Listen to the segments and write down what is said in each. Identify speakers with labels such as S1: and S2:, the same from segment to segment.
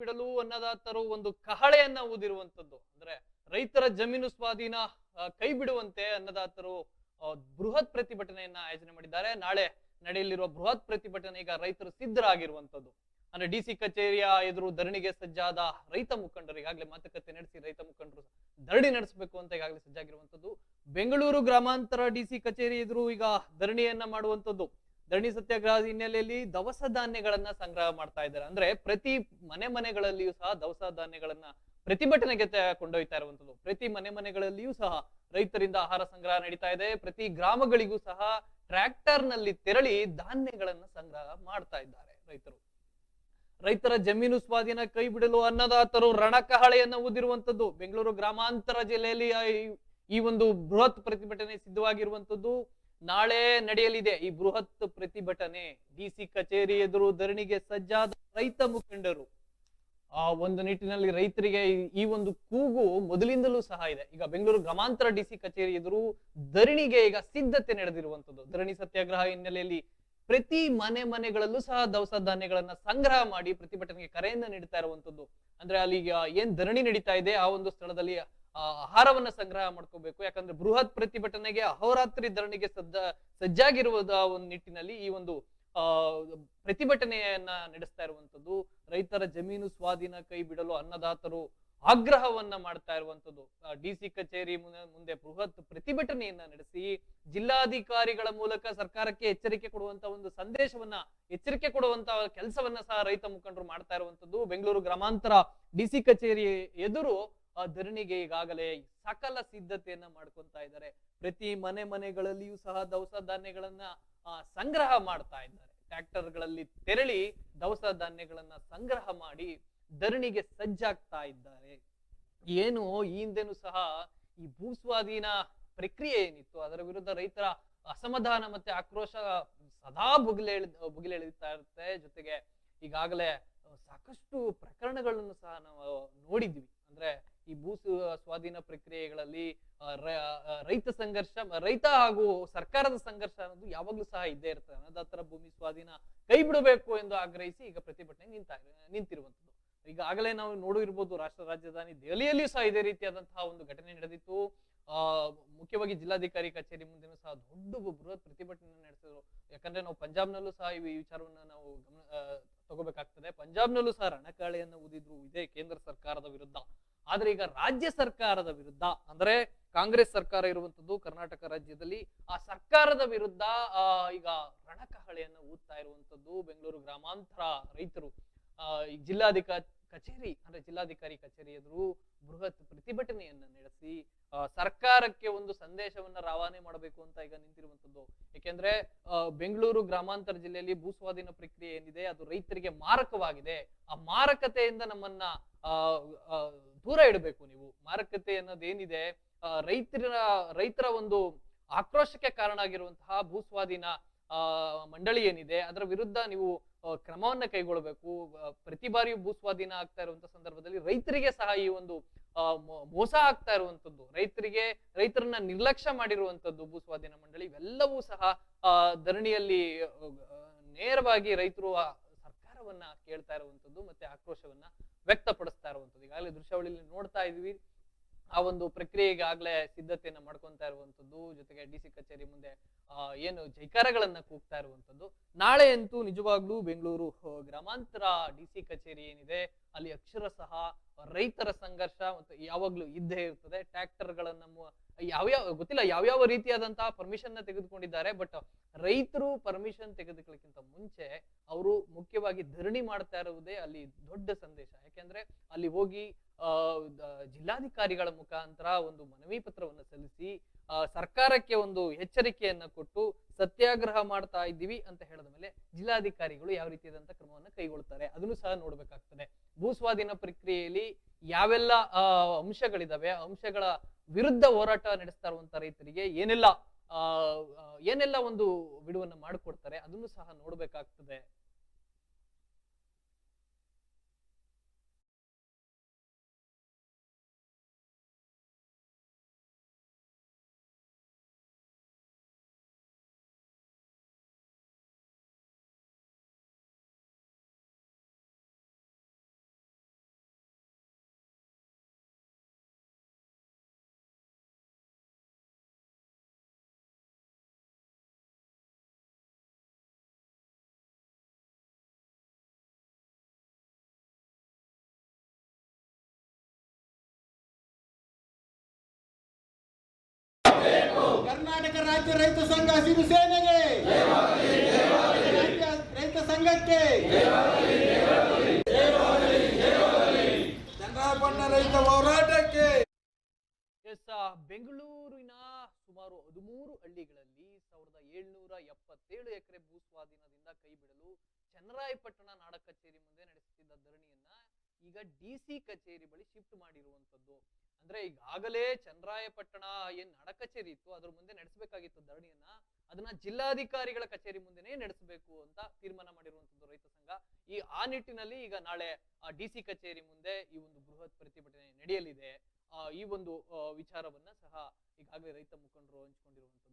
S1: ಬಿಡಲು ಅನ್ನದಾತರು ಒಂದು ಕಹಳೆಯನ್ನ ಊದಿರುವಂತದ್ದು. ಅಂದ್ರೆ ರೈತರ ಜಮೀನು ಸ್ವಾಧೀನ ಕೈ ಬಿಡುವಂತೆ ಅನ್ನದಾತರು ಬೃಹತ್ ಪ್ರತಿಭಟನೆಯನ್ನ ಆಯೋಜನೆ ಮಾಡಿದ್ದಾರೆ. ನಾಳೆ ನಡೆಯಲಿರುವ ಬೃಹತ್ ಪ್ರತಿಭಟನೆ ಈಗ ರೈತರು ಸಿದ್ಧರಾಗಿರುವಂತದ್ದು. ಅಂದ್ರೆ ಡಿ ಸಿ ಕಚೇರಿಯ ಎದುರು ಧರಣಿಗೆ ಸಜ್ಜಾದ ರೈತ ಮುಖಂಡರು, ಈಗಾಗಲೇ ಮಾತುಕತೆ ನಡೆಸಿ ರೈತ ಮುಖಂಡರು ಧರಣಿ ನಡೆಸಬೇಕು ಅಂತ ಈಗಾಗಲೇ ಸಜ್ಜಾಗಿರುವಂತದ್ದು. ಬೆಂಗಳೂರು ಗ್ರಾಮಾಂತರ ಡಿ ಸಿ ಕಚೇರಿ ಎದುರು ಈಗ ಧರಣಿಯನ್ನ ಮಾಡುವಂತದ್ದು. ಧರಣಿ ಸತ್ಯಾಗ್ರಹದ ಹಿನ್ನೆಲೆಯಲ್ಲಿ ದವಸ ಧಾನ್ಯಗಳನ್ನ ಸಂಗ್ರಹ ಮಾಡ್ತಾ ಇದ್ದಾರೆ. ಅಂದ್ರೆ ಪ್ರತಿ ಮನೆ ಮನೆಗಳಲ್ಲಿಯೂ ಸಹ ದವಸ ಧಾನ್ಯಗಳನ್ನ ಪ್ರತಿಭಟನೆಗೆ ಕೊಂಡೊಯ್ತಾ ಇರುವಂತದ್ದು ಪ್ರತಿ ಮನೆ ಮನೆಗಳಲ್ಲಿಯೂ ಸಹ ರೈತರಿಂದ ಆಹಾರ ಸಂಗ್ರಹ ನಡೀತಾ ಇದೆ. ಪ್ರತಿ ಗ್ರಾಮಗಳಿಗೂ ಸಹ ಟ್ರ್ಯಾಕ್ಟರ್ನಲ್ಲಿ ತೆರಳಿ ಧಾನ್ಯಗಳನ್ನ ಸಂಗ್ರಹ ಮಾಡ್ತಾ ಇದ್ದಾರೆ ರೈತರು. ರೈತರ ಜಮೀನು ಸ್ವಾಧೀನ ಕೈ ಬಿಡಲು ಅನ್ನದಾತರು ರಣಕಹಳೆಯನ್ನ ಊದಿರುವಂತದ್ದು ಬೆಂಗಳೂರು ಗ್ರಾಮಾಂತರ ಜಿಲ್ಲೆಯಲ್ಲಿ ಈ ಒಂದು ಬೃಹತ್ ಪ್ರತಿಭಟನೆ ಸಿದ್ಧವಾಗಿರುವಂತದ್ದು ನಾಳೆ ನಡೆಯಲಿದೆ ಈ ಬೃಹತ್ ಪ್ರತಿಭಟನೆ. ಡಿಸಿ ಕಚೇರಿ ಎದುರು ಧರಣಿಗೆ ಸಜ್ಜಾದ ರೈತ ಮುಖಂಡರು. ಆ ಒಂದು ನಿಟ್ಟಿನಲ್ಲಿ ರೈತರಿಗೆ ಈ- ಒಂದು ಕೂಗು ಮೊದಲಿಂದಲೂ ಸಹ ಇದೆ. ಈಗ ಬೆಂಗಳೂರು ಗ್ರಾಮಾಂತರ ಡಿಸಿ ಕಚೇರಿ ಎದುರು ಧರಣಿಗೆ ಈಗ ಸಿದ್ಧತೆ ನಡೆದಿರುವಂತದ್ದು ಧರಣಿ ಸತ್ಯಾಗ್ರಹ ಹಿನ್ನೆಲೆಯಲ್ಲಿ ಪ್ರತಿ ಮನೆ ಮನೆಗಳಲ್ಲೂ ಸಹ ದವಸ ಧಾನ್ಯಗಳನ್ನ ಸಂಗ್ರಹ ಮಾಡಿ ಪ್ರತಿಭಟನೆಗೆ ಕರೆಯನ್ನ ನೀಡ್ತಾ ಇರುವಂತದ್ದು ಅಂದ್ರೆ ಅಲ್ಲಿ ಏನ್ ಧರಣಿ ನಡೀತಾ ಇದೆ ಆ ಒಂದು ಸ್ಥಳದಲ್ಲಿ ಆಹಾರವನ್ನ ಸಂಗ್ರಹ ಮಾಡ್ಕೋಬೇಕು. ಯಾಕಂದ್ರೆ ಬೃಹತ್ ಪ್ರತಿಭಟನೆಗೆ, ಅಹೋರಾತ್ರಿ ಧರಣಿಗೆ ಸಜ್ಜ ಸಜ್ಜಾಗಿರುವುದ ಒಂದು ನಿಟ್ಟಿನಲ್ಲಿ ಈ ಒಂದು, ಆ, ಪ್ರತಿಭಟನೆಯನ್ನ ನಡೆಸ್ತಾ ಇರುವಂತದ್ದು ರೈತರ ಜಮೀನು ಸ್ವಾಧೀನ, ಕೈ ಬಿಡಲು ಅನ್ನದಾತರು ಆಗ್ರಹವನ್ನ ಮಾಡ್ತಾ ಇರುವಂತದ್ದು ಡಿ ಸಿ ಕಚೇರಿ ಮುಂದೆ ಮುಂದೆ ಬೃಹತ್ ಪ್ರತಿಭಟನೆಯನ್ನ ನಡೆಸಿ, ಜಿಲ್ಲಾಧಿಕಾರಿಗಳ ಮೂಲಕ ಸರ್ಕಾರಕ್ಕೆ ಎಚ್ಚರಿಕೆ ಕೊಡುವಂತ ಒಂದು ಸಂದೇಶವನ್ನ, ಎಚ್ಚರಿಕೆ ಕೊಡುವಂತ ಕೆಲಸವನ್ನ ಸಹ ರೈತ ಮುಖಂಡರು ಮಾಡ್ತಾ ಇರುವಂತದ್ದು ಬೆಂಗಳೂರು ಗ್ರಾಮಾಂತರ ಡಿ ಸಿ ಕಚೇರಿ ಎದುರು ಆ ಧರಣಿಗೆ ಈಗಾಗಲೇ ಸಕಲ ಸಿದ್ಧತೆಯನ್ನ ಮಾಡ್ಕೊಂತಾ ಇದ್ದಾರೆ. ಪ್ರತಿ ಮನೆ ಮನೆಗಳಲ್ಲಿಯೂ ಸಹ ದವಸ ಧಾನ್ಯಗಳನ್ನ ಸಂಗ್ರಹ ಮಾಡ್ತಾ ಇದ್ದಾರೆ. ಟ್ರ್ಯಾಕ್ಟರ್ಗಳಲ್ಲಿ ತೆರಳಿ ದವಸ ಧಾನ್ಯಗಳನ್ನ ಸಂಗ್ರಹ ಮಾಡಿ ಧರಣಿಗೆ ಸಜ್ಜಾಗ್ತಾ ಇದ್ದಾರೆ. ಏನು, ಈ ಹಿಂದೆನೂ ಸಹ ಈ ಭೂಸ್ವಾಧೀನ ಪ್ರಕ್ರಿಯೆ ಏನಿತ್ತು, ಅದರ ವಿರುದ್ಧ ರೈತರ ಅಸಮಾಧಾನ ಮತ್ತೆ ಆಕ್ರೋಶ ಸದಾ ಬುಗಿಲೆಳ್ ಬುಗಿಲೆಳಿತಾ ಇರುತ್ತೆ. ಜೊತೆಗೆ ಈಗಾಗಲೇ ಸಾಕಷ್ಟು ಪ್ರಕರಣಗಳನ್ನು ಸಹ ನಾವು ನೋಡಿದ್ವಿ. ಅಂದ್ರೆ ಈ ಭೂ ಸ್ವಾಧೀನ ಪ್ರಕ್ರಿಯೆಗಳಲ್ಲಿ ರೈತ ಸಂಘರ್ಷ, ರೈತ ಹಾಗೂ ಸರ್ಕಾರದ ಸಂಘರ್ಷ ಅನ್ನೋದು ಯಾವಾಗ್ಲೂ ಸಹ ಇದ್ದೇ ಇರ್ತದೆ. ಅನ್ನದಾತರ ಭೂಮಿ ಸ್ವಾಧೀನ ಕೈ ಬಿಡಬೇಕು ಎಂದು ಆಗ್ರಹಿಸಿ ಈಗ ಪ್ರತಿಭಟನೆ ನಿಂತ ನಿಂತಿರುವಂತದ್ದು ಈಗಾಗಲೇ ನಾವು ನೋಡಿರ್ಬೋದು, ರಾಷ್ಟ್ರ ರಾಜಧಾನಿ ದೆಹಲಿಯಲ್ಲಿಯೂ ಸಹ ಇದೇ ರೀತಿಯಾದಂತಹ ಒಂದು ಘಟನೆ ನಡೆದಿತ್ತು. ಆ, ಮುಖ್ಯವಾಗಿ ಜಿಲ್ಲಾಧಿಕಾರಿ ಕಚೇರಿ ಮುಂದೆನೂ ಸಹ ದೊಡ್ಡ ಬೃಹತ್ ಪ್ರತಿಭಟನೆ ನಡೆಸಿದ್ರು. ಯಾಕಂದ್ರೆ ನಾವು ಪಂಜಾಬ್ನಲ್ಲೂ ಸಹ ಈ ವಿಚಾರವನ್ನ ನಾವು ಗಮನ ತಗೋಬೇಕಾಗ್ತದೆ. ಪಂಜಾಬ್ನಲ್ಲೂ ಸಹ ರಣಕಾಳೆಯನ್ನು ಊದಿದ್ರು ಇದೇ ಕೇಂದ್ರ ಸರ್ಕಾರದ ವಿರುದ್ಧ. ಆದ್ರೆ ಈಗ ರಾಜ್ಯ ಸರ್ಕಾರದ ವಿರುದ್ಧ, ಅಂದ್ರೆ ಕಾಂಗ್ರೆಸ್ ಸರ್ಕಾರ ಇರುವಂತದ್ದು ಕರ್ನಾಟಕ ರಾಜ್ಯದಲ್ಲಿ, ಆ ಸರ್ಕಾರದ ವಿರುದ್ಧ ಈಗ ರಣಕಹಳೆಯನ್ನು ಊದ್ತಾ ಇರುವಂತದ್ದು ಬೆಂಗಳೂರು ಗ್ರಾಮಾಂತರ ರೈತರು. ಈ ಜಿಲ್ಲಾಧಿಕಾರಿ ಕಚೇರಿ, ಅಂದ್ರೆ ಜಿಲ್ಲಾಧಿಕಾರಿ ಕಚೇರಿ ಎದುರು ಬೃಹತ್ ಪ್ರತಿಭಟನೆಯನ್ನ ನಡೆಸಿ ಸರ್ಕಾರಕ್ಕೆ ಒಂದು ಸಂದೇಶವನ್ನ ರವಾನೆ ಮಾಡಬೇಕು ಅಂತ ಈಗ ನಿಂತಿರುವಂತದ್ದು. ಏಕೆಂದ್ರೆ ಬೆಂಗಳೂರು ಗ್ರಾಮಾಂತರ ಜಿಲ್ಲೆಯಲ್ಲಿ ಭೂ ಸ್ವಾಧೀನ ಪ್ರಕ್ರಿಯೆ ಏನಿದೆ, ಅದು ರೈತರಿಗೆ ಮಾರಕವಾಗಿದೆ. ಆ ಮಾರಕತೆಯಿಂದ ನಮ್ಮನ್ನ ದೂರ ಇಡಬೇಕು ನೀವು. ಮಾರಕತೆ ಅನ್ನೋದೇನಿದೆ ರೈತರ ರೈತರ ಒಂದು ಆಕ್ರೋಶಕ್ಕೆ ಕಾರಣ ಆಗಿರುವಂತಹ ಭೂಸ್ವಾಧೀನ ಮಂಡಳಿ ಏನಿದೆ, ಅದರ ವಿರುದ್ಧ ನೀವು ಕ್ರಮವನ್ನ ಕೈಗೊಳ್ಳಬೇಕು ಪ್ರತಿ ಬಾರಿಯೂ ಭೂಸ್ವಾಧೀನ ಆಗ್ತಾ ಇರುವಂತಹ ಸಂದರ್ಭದಲ್ಲಿ ರೈತರಿಗೆ ಸಹ ಈ ಒಂದು ಮೋಸ ಆಗ್ತಾ ಇರುವಂತದ್ದು, ರೈತರಿಗೆ, ರೈತರನ್ನ ನಿರ್ಲಕ್ಷ್ಯ ಮಾಡಿರುವಂತದ್ದು ಭೂಸ್ವಾಧೀನ ಮಂಡಳಿ, ಇವೆಲ್ಲವೂ ಸಹ ಧರಣಿಯಲ್ಲಿ ನೇರವಾಗಿ ರೈತರು ಸರ್ಕಾರವನ್ನ ಕೇಳ್ತಾ ಇರುವಂತದ್ದು ಮತ್ತೆ ಆಕ್ರೋಶವನ್ನ ವ್ಯಕ್ತಪಡಿಸ್ತಾ ಇರುವಂಥದ್ದು. ಈಗಾಗಲೇ ದೃಶ್ಯಾವಳಿಯಲ್ಲಿ ನೋಡ್ತಾ ಇದ್ವಿ ಆ ಒಂದು ಪ್ರಕ್ರಿಯೆಗೆ ಆಗ್ಲೇ ಸಿದ್ಧತೆಯನ್ನ ಮಾಡ್ಕೊಂತಾ ಇರುವಂತದ್ದು ಜೊತೆಗೆ ಡಿ ಸಿ ಕಚೇರಿ ಮುಂದೆ ಏನು ಜೈಕಾರಗಳನ್ನ ಕೂಗ್ತಾ ಇರುವಂಥದ್ದು. ನಾಳೆ ಅಂತೂ ನಿಜವಾಗ್ಲೂ ಬೆಂಗಳೂರು ಗ್ರಾಮಾಂತರ ಡಿ ಸಿ ಕಚೇರಿ ಏನಿದೆ, ಅಲ್ಲಿ ಅಕ್ಷರಶಃ ರೈತರ ಸಂಘರ್ಷ ಮತ್ತು ಯಾವಾಗ್ಲೂ ಇದ್ದೇ ಇರ್ತದೆ. ಟ್ರ್ಯಾಕ್ಟರ್ ಗಳನ್ನ ಮು- ಯಾವ್ಯಾವ, ಗೊತ್ತಿಲ್ಲ ಯಾವ್ಯಾವ ರೀತಿಯಾದಂತಹ ಪರ್ಮಿಷನ್ ತೆಗೆದುಕೊಂಡಿದ್ದಾರೆ ಬಟ್ ರೈತರು ಪರ್ಮಿಷನ್ ತೆಗೆದುಕೊಳ್ಳಕ್ಕಿಂತ ಮುಂಚೆ ಅವರು ಮುಖ್ಯವಾಗಿ ಧರಣಿ ಮಾಡ್ತಾ ಇರುವುದೇ ಅಲ್ಲಿ ದೊಡ್ಡ ಸಂದೇಶ. ಯಾಕೆಂದ್ರೆ ಅಲ್ಲಿ ಹೋಗಿ ಜಿಲ್ಲಾಧಿಕಾರಿಗಳ ಮುಖಾಂತರ ಒಂದು ಮನವಿ ಪತ್ರವನ್ನು ಸಲ್ಲಿಸಿ ಸರ್ಕಾರಕ್ಕೆ ಒಂದು ಎಚ್ಚರಿಕೆಯನ್ನ ಕೊಟ್ಟು ಸತ್ಯಾಗ್ರಹ ಮಾಡ್ತಾ ಇದ್ದೀವಿ ಅಂತ ಹೇಳಿದ ಮೇಲೆ ಜಿಲ್ಲಾಧಿಕಾರಿಗಳು ಯಾವ ರೀತಿಯಾದಂತ ಕ್ರಮವನ್ನು ಕೈಗೊಳ್ತಾರೆ. ಅದನ್ನು ಸಹ ನೋಡ್ಬೇಕಾಗ್ತದೆ. ಭೂ ಸ್ವಾಧೀನ ಪ್ರಕ್ರಿಯೆಯಲ್ಲಿ ಯಾವೆಲ್ಲ ಅಂಶಗಳಿದಾವೆ ಅಂಶಗಳ ವಿರುದ್ಧ ಹೋರಾಟ ನಡೆಸ್ತಾ ಇರುವಂತ ರೈತರಿಗೆ ಏನೆಲ್ಲ ಏನೆಲ್ಲ ಒಂದು ಬಿಡುವನ್ನ ಮಾಡಿಕೊಡ್ತಾರೆ, ಅದನ್ನು ಸಹ ನೋಡ್ಬೇಕಾಗ್ತದೆ.
S2: ಕರ್ನಾಟಕ ರಾಜ್ಯ ರೈತ ಸಂಘ ಹಸಿರು ಸೇನೆಗೆ. ರೈತ ಸಂಘಕ್ಕೆ.
S3: ರೈತ
S1: ಬೆಂಗಳೂರಿನ ಸುಮಾರು ಹದಿಮೂರು ಹಳ್ಳಿಗಳಲ್ಲಿ ಸಾವಿರದ ಏಳ್ನೂರ ಎಪ್ಪತ್ತೇಳು ಎಕರೆ ಭೂ ಸ್ವಾಧೀನದಿಂದ ಕೈಬಿಡಲು ಚನ್ನರಾಯಪಟ್ಟಣ ನಾಡ ಕಚೇರಿ ಮುಂದೆ ನಡೆಸುತ್ತಿದ್ದ ಧರಣಿಯನ್ನ ಈಗ ಡಿಸಿ ಕಚೇರಿ ಬಳಿ ಶಿಫ್ಟ್ ಮಾಡಿರುವಂತದ್ದು ಅಂದ್ರೆ ಈಗಾಗಲೇ ಚಂದ್ರಾಯಪಟ್ಟಣ ಏನ್ ನಡ ಕಚೇರಿ ಇತ್ತು, ಅದ್ರ ಮುಂದೆ ನಡೆಸಬೇಕಾಗಿತ್ತು ಧರಣಿಯನ್ನ, ಅದನ್ನ ಜಿಲ್ಲಾಧಿಕಾರಿಗಳ ಕಚೇರಿ ಮುಂದೆನೇ ನಡೆಸಬೇಕು ಅಂತ ತೀರ್ಮಾನ ಮಾಡಿರುವಂತದ್ದು ರೈತ ಸಂಘ. ಈ, ಆ ನಿಟ್ಟಿನಲ್ಲಿ ಈಗ ನಾಳೆ ಡಿ ಸಿ ಕಚೇರಿ ಮುಂದೆ ಈ ಒಂದು ಬೃಹತ್ ಪ್ರತಿಭಟನೆ ನಡೆಯಲಿದೆ. ಈ ಒಂದು ವಿಚಾರವನ್ನ ಸಹ ಈಗಾಗಲೇ ರೈತ ಮುಖಂಡರು ಹಂಚಿಕೊಂಡಿರುವಂತದ್ದು.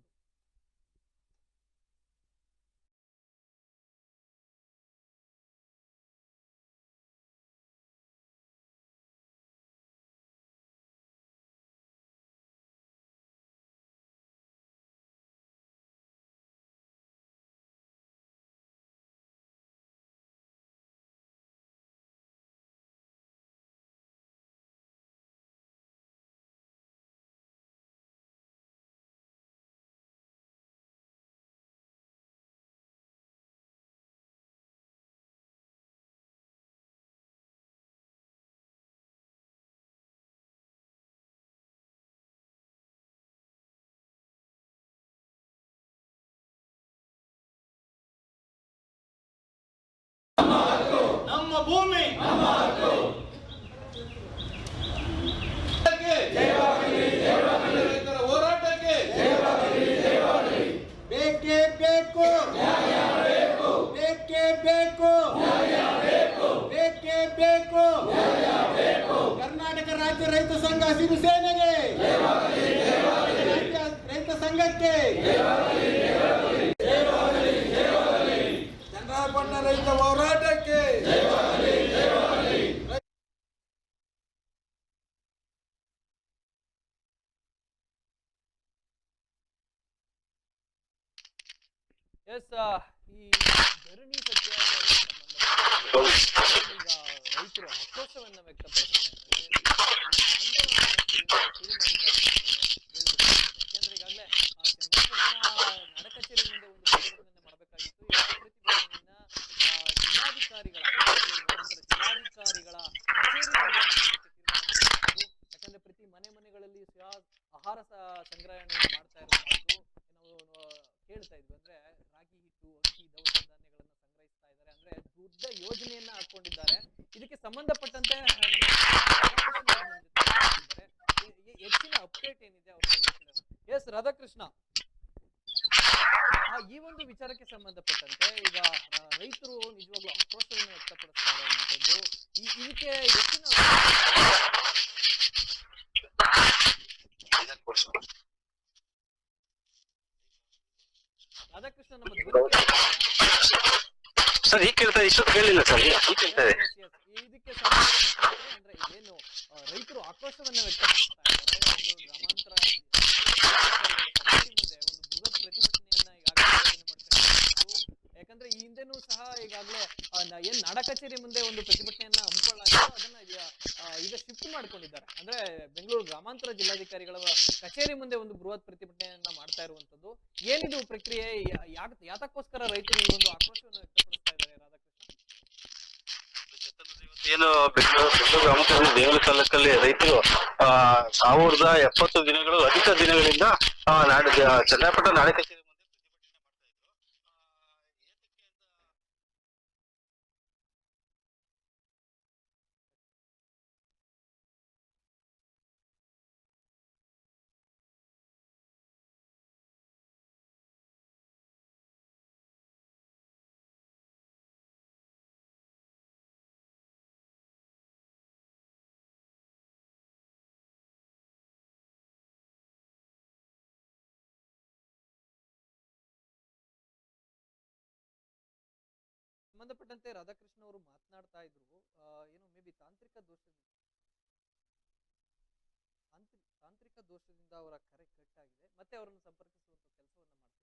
S2: ಭೂಮಿ.
S3: ಹೋರಾಟಕ್ಕೆ
S2: ಬೇಕೇ ಬೇಕು ಬೇಕೇ ಬೇಕು ಬೇಕೇ ಬೇಕು. ಕರ್ನಾಟಕ ರಾಜ್ಯ ರೈತ ಸಂಘ ಹಸಿರು ಸೇನೆಗೆ ರೈತ ಸಂಘಕ್ಕೆ.
S3: ಬಣ್ಣ ರೈತ ಹೋರಾಟಕ್ಕೆ.
S1: ಎಸ್ ಈ ಧರಣಿ ಈಗ ರೈತರು ಆಕ್ರೋಶವನ್ನು ವ್ಯಕ್ತಪಡಿಸ್ತಾರೆ ಯಾಕೆಂದ್ರೆ ಈಗಾಗಲೇ ಚಂದ್ರಪಟ್ಟಣ ನಡ ಕಚೇರಿ ಮುಂದೆ ಒಂದು ಪ್ರತಿಭಟನೆ ಮಾಡಬೇಕಾಗಿತ್ತು ಈ ಪ್ರತಿಭಟನೆಯನ್ನ ಆ, ಜಿಲ್ಲಾಧಿಕಾರಿಗಳ ನಂತರ ಜಿಲ್ಲಾಧಿಕಾರಿಗಳ ಕಚೇರಿ ಮುಂದೆ ನಡೆಸಲಿಕ್ಕೆ ತೀರ್ಮಾನ ಮಾಡಿರುವಂಥದ್ದು. ಯಾಕಂದ್ರೆ ಪ್ರತಿ ಮನೆ ಮನೆಗಳಲ್ಲಿ ಸಹ ಆಹಾರ ಸ- ಸಂಗ್ರಹಣೆಯನ್ನು ಮಾಡ್ತಾ ಇರುವಂತದ್ದು ನಾವು ಆ, ಕೇಳ್ತಾ ಇದ್ವಿ ಅಂದ್ರೆ ರಾಗಿ ಹಿಟ್ಟು ಅಕ್ಕಿ ದವಸ ಧಾನ್ಯಗಳನ್ನ ಸಂಗ್ರಹಿಸ್ತಾ ಇದ್ದಾರೆ ಅಂದ್ರೆ ದೊಡ್ಡ ಯೋಜನೆಯನ್ನ ಹಾಕೊಂಡಿದ್ದಾರೆ ಇದಕ್ಕೆ ಸಂಬಂಧಪಟ್ಟಂತೆ ಆ, ನಮ್ಮ ರಾಧಾಕೃಷ್ಣ ಅವರು ನಮ್ಮ ಜೊತೆ ಮಾತಾಡ್ತಿದ್ದಾರೆ. ಎ- ಎ- ಹೆಚ್ಚಿನ ಅಪ್ಡೇಟ್ ಏನಿದೆ ಅವ್ರ ಎಸ್ ರಾಧಾಕೃಷ್ಣ ಆ, ಈ ಒಂದು ವಿಚಾರಕ್ಕೆ ಸಂಬಂಧಪಟ್ಟಂತೆ ಈಗ ಆ, ರೈತರು ನಿಜವಾಗ್ಲೂ ಆಕ್ರೋಶವನ್ನು ವ್ಯಕ್ತಪಡಿಸ್ತಾರೆ ಅನ್ನುವಂಥದ್ದು ಈ ಇದಕ್ಕೆ ಹೆಚ್ಚಿನ ರಾಧಾಕೃಷ್ಣ ನಮ್ಮ ಧ್ವನಿ ಕೇಳ್ತಿದೆಯಾ?
S4: ಸರ್ ಈಗ ಕೇಳ್ತಾ ಇಷ್ಟೊತ್ತು ಕೇಳಿಲ್ಲ ಸರ್. ಈಗ ಕೇಳ್ತಾ ಇದೆ.
S1: ಇದಕ್ಕೆ ಅಂದ್ರೆ ಏನು ರೈತರು ಆಕ್ರೋಶವನ್ನ ವ್ಯಕ್ತಪಡಿಸ್ತಾ ಇದ್ದಾರೆ. ಒಂದು ಗ್ರಾಮಾಂತರ ಮುಂದೆ ಒಂದು ಬೃಹತ್ ಪ್ರತಿಭಟನೆಯನ್ನ ಈಗಾಗಲೇ ಮಾಡ್ಕೊಂಡಿದ್ದು ಯಾಕಂದ್ರೆ ಈ ಹಿಂದೆನೂ ಸಹ ಈಗಾಗಲೇ ಏನ್ ನಾಡ ಕಚೇರಿ ಮುಂದೆ ಒಂದು ಪ್ರತಿಭಟನೆಯನ್ನ ಹಮ್ಮಿಕೊಳ್ಳಲಾಗಿತ್ತು ಅದನ್ನ ಈಗ ಶಿಫ್ಟ್ ಮಾಡ್ಕೊಂಡಿದ್ದಾರೆ. ಅಂದ್ರೆ ಬೆಂಗಳೂರು ಗ್ರಾಮಾಂತರ ಜಿಲ್ಲಾಧಿಕಾರಿಗಳ ಕಚೇರಿ ಮುಂದೆ ಒಂದು ಬೃಹತ್ ಪ್ರತಿಭಟನೆಯನ್ನ ಮಾಡ್ತಾ ಇರುವಂತದ್ದು ಏನಿದು ಪ್ರಕ್ರಿಯೆ? ಯಾತಕ್ಕೋಸ್ಕರ ರೈತರು ಈ ಒಂದು ಆಕ್ರೋಶವನ್ನು ವ್ಯಕ್ತಪಡಿಸ್ತಾ ಇದ್ದಾರೆ ರಾಧಾಕೃಷ್ಣ?
S4: ಏನು ಬೆಂಗಳೂರು ಗ್ರಾಮಾಂತರ ತಾಲೂಕಲ್ಲಿ ರೈತರು, ಆ, ಸಾವಿರದ ಎಪ್ಪತ್ತು ದಿನಗಳು, ಅಧಿಕ ದಿನಗಳಿಂದ ನಾಡ ಚನ್ನಪಟ್ಟಣ ನಾಳೆ ಕಚೇರಿ
S1: ಸಂಬಂಧಪಟ್ಟಂತೆ ರಾಧಾಕೃಷ್ಣ ಅವರು ಮಾತನಾಡ್ತಾ ಇದ್ರು. ಏನು ಮೇ ಬಿ ತಾಂತ್ರಿಕ ದೋಷದಿಂದ. ತಾಂತ್ರಿಕ ದೋಷದಿಂದ ಅವರ ಕರೆ ಕಟ್ ಮತ್ತೆ ಅವರನ್ನು ಸಂಪರ್ಕಿಸುವಂತ ಕೆಲಸವನ್ನ ಮಾಡ್ತೀವಿ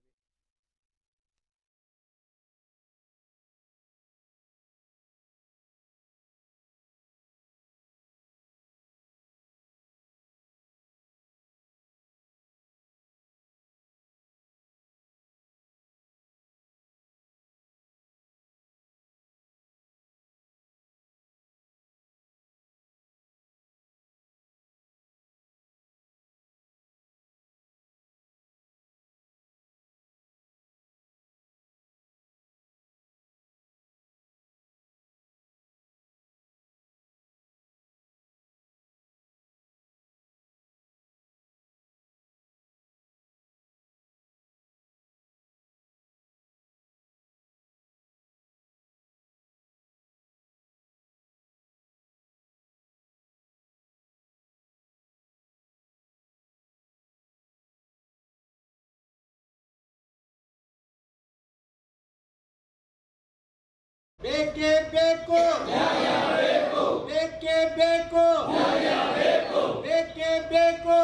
S2: ಬೇಕೇ ಬೇಕು. ಬೇಕೇ ಬೇಕು. ಬೇಕೇ ಬೇಕು.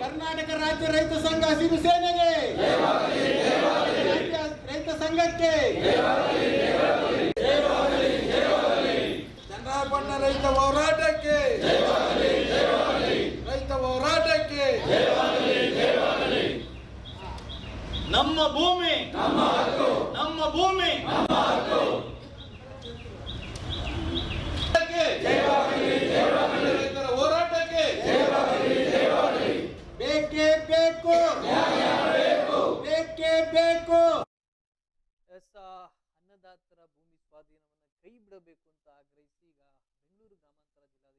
S2: ಕರ್ನಾಟಕ ರಾಜ್ಯ ರೈತ ಸಂಘ ಹಸಿರು ಸೇನೆಗೆ. ರೈತ ಸಂಘಕ್ಕೆ
S3: ಚನ್ನಪಟ್ಟಣ ರೈತ ಹೋರಾಟಕ್ಕೆ ರೈತ ಹೋರಾಟಕ್ಕೆ
S5: ನಮ್ಮ ಭೂಮಿ ನಮ್ಮ ಭೂಮಿ
S3: ರೈತರ ಹೋರಾಟಕ್ಕೆ
S2: ಬೇಕೇ ಬೇಕು ಬೇಕೇ ಬೇಕು
S1: ಎಸ್ ಆ, ಅನ್ನದಾತರ ಭೂಮಿ ಸ್ವಾಧೀನವನ್ನ ಕೈ ಬಿಡಬೇಕು ಅಂತ ಆಗ್ರಹಿಸಿ ಈಗ ಬೆಂಗಳೂರು ಗ್ರಾಮಾಂತರ ಜಿಲ್ಲಾಧಿಕಾರಿಗಳ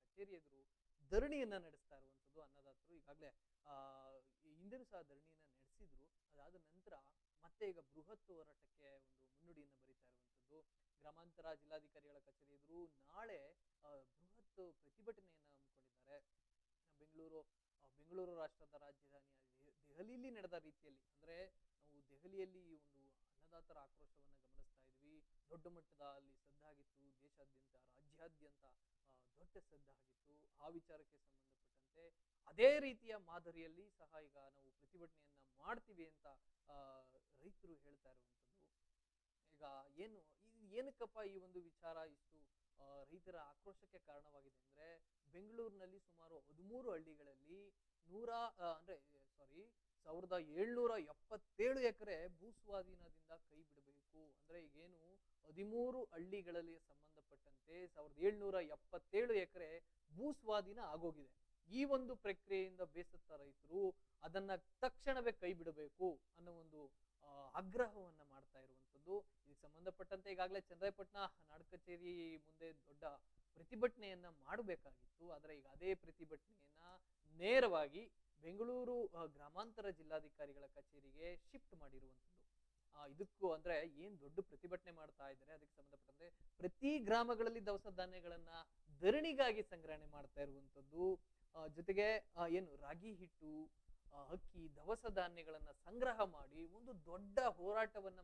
S1: ಕಚೇರಿ ಎದುರು ಧರಣಿಯನ್ನ ನಡೆಸ್ತಾ ಇರುವಂತದ್ದು ಅನ್ನದಾತರು ಈಗಾಗಲೇ ಹಿಂದಿನ ಸಹ ಧರಣಿಯನ್ನ ನಡೆಸಿದ್ರು. ಅದಾದ ನಂತರ ಮತ್ತೆ ಈಗ ಬೃಹತ್ ಹೋರಾಟಕ್ಕೆ ಒಂದು ಮುನ್ನುಡಿಯನ್ನು ಬರೀತಾ ಇರುವಂಥದ್ದು. ಗ್ರಾಮಾಂತರ ಜಿಲ್ಲಾಧಿಕಾರಿಗಳ ಕಚೇರಿ ಎದುರು ನಾಳೆ ಬೃಹತ್ ಪ್ರತಿಭಟನೆಯನ್ನು ಹಮ್ಮಿಕೊಂಡಿದ್ದಾರೆ. ಬೆಂಗಳೂರು ಬೆಂಗಳೂರು ರಾಷ್ಟ್ರದ ರಾಜಧಾನಿ ದೆಹ- ದೆಹಲಿಯಲ್ಲಿ ನಡೆದ ರೀತಿಯಲ್ಲಿ. ಅಂದ್ರೆ ನಾವು ದೆಹಲಿಯಲ್ಲಿ ಈ ಒಂದು ಅನ್ನದಾತರ ಆಕ್ರೋಶವನ್ನು ಗಮನಿಸ್ತಾ ಇದ್ವಿ. ದೊಡ್ಡ ಮಟ್ಟದ ಅಲ್ಲಿ ಸದ್ದಾಗಿತ್ತು ದೇಶಾದ್ಯಂತ, ರಾಜ್ಯಾದ್ಯಂತ ದೊಡ್ಡ ಸದ್ದಾಗಿತ್ತು ಆ ವಿಚಾರಕ್ಕೆ ಸಂಬಂಧಪಟ್ಟಂತೆ ಅದೇ ರೀತಿಯ ಮಾದರಿಯಲ್ಲಿ ಸಹ ಈಗ ನಾವು ಪ್ರತಿಭಟನೆಯನ್ನ ಮಾಡ್ತೀವಿ ಅಂತ ರೈತರು ಹೇಳ್ತಾ ಇರುವಂಥದ್ದು ಈಗ ಏನು ಏನಕ್ಕಪ್ಪ ಈ ಒಂದು ವಿಚಾರ ಇಷ್ಟು ರೈತರ ಆಕ್ರೋಶಕ್ಕೆ ಕಾರಣವಾಗಿದೆ ಅಂದ್ರೆ ಬೆಂಗಳೂರಿನಲ್ಲಿ ಸುಮಾರು ಹದಿಮೂರು ಹಳ್ಳಿಗಳಲ್ಲಿ ನೂರ ಅಂದ್ರೆ ಸಾರಿ ಸಾವಿರದ ಏಳ್ನೂರ ಎಪ್ಪತ್ತೇಳು ಎಕರೆ ಭೂಸ್ವಾಧೀನದಿಂದ ಕೈ ಬಿಡಬೇಕು. ಅಂದ್ರೆ ಈಗೇನು ಹದಿಮೂರು ಹಳ್ಳಿಗಳಲ್ಲಿ ಸಂಬಂಧಪಟ್ಟಂತೆ ಸಾವಿರದ ಏಳ್ನೂರ ಎಪ್ಪತ್ತೇಳು ಎಕರೆ ಭೂಸ್ವಾಧೀನ ಆಗೋಗಿದೆ. ಈ ಒಂದು ಪ್ರಕ್ರಿಯೆಯಿಂದ ಬೇಸತ್ತ ರೈತರು ಅದನ್ನ ತಕ್ಷಣವೇ ಕೈ ಬಿಡಬೇಕು ಅನ್ನೋ ಒಂದು ಆಗ್ರಹವನ್ನ ಮಾಡ್ತಾ ಇರುವಂತದ್ದು ಇದಕ್ಕೆ ಸಂಬಂಧಪಟ್ಟಂತೆ ಈಗಾಗಲೇ ಚಂದ್ರಾಯಪಟ್ಟಣ ನಾಡ ಕಚೇರಿ ಮುಂದೆ ದೊಡ್ಡ ಪ್ರತಿಭಟನೆಯನ್ನ ಮಾಡಬೇಕಾಗಿತ್ತು. ಆದರೆ ಈಗ ಅದೇ ಪ್ರತಿಭಟನೆಯನ್ನ ನೇರವಾಗಿ ಬೆಂಗಳೂರು ಗ್ರಾಮಾಂತರ ಜಿಲ್ಲಾಧಿಕಾರಿಗಳ ಕಚೇರಿಗೆ ಶಿಫ್ಟ್ ಮಾಡಿರುವಂತದ್ದು ಆ, ಇದಕ್ಕೂ ಅಂದ್ರೆ ಏನ್ ದೊಡ್ಡ ಪ್ರತಿಭಟನೆ ಮಾಡ್ತಾ ಇದ್ದಾರೆ. ಅದಕ್ಕೆ ಸಂಬಂಧಪಟ್ಟಂತೆ ಪ್ರತಿ ಗ್ರಾಮಗಳಲ್ಲಿ ದವಸ ಧಾನ್ಯಗಳನ್ನ ಧರಣಿಗಾಗಿ ಸಂಗ್ರಹಣೆ ಮಾಡ್ತಾ ಇರುವಂತದ್ದು ಜೊತೆಗೆ ಏನು ರಾಗಿ ಹಿಟ್ಟು ಅಕ್ಕಿ, ದವಸ ಧಾನ್ಯಗಳನ್ನ ಸಂಗ್ರಹ ಮಾಡಿ ಒಂದು ದೊಡ್ಡ ಹೋರಾಟವನ್ನ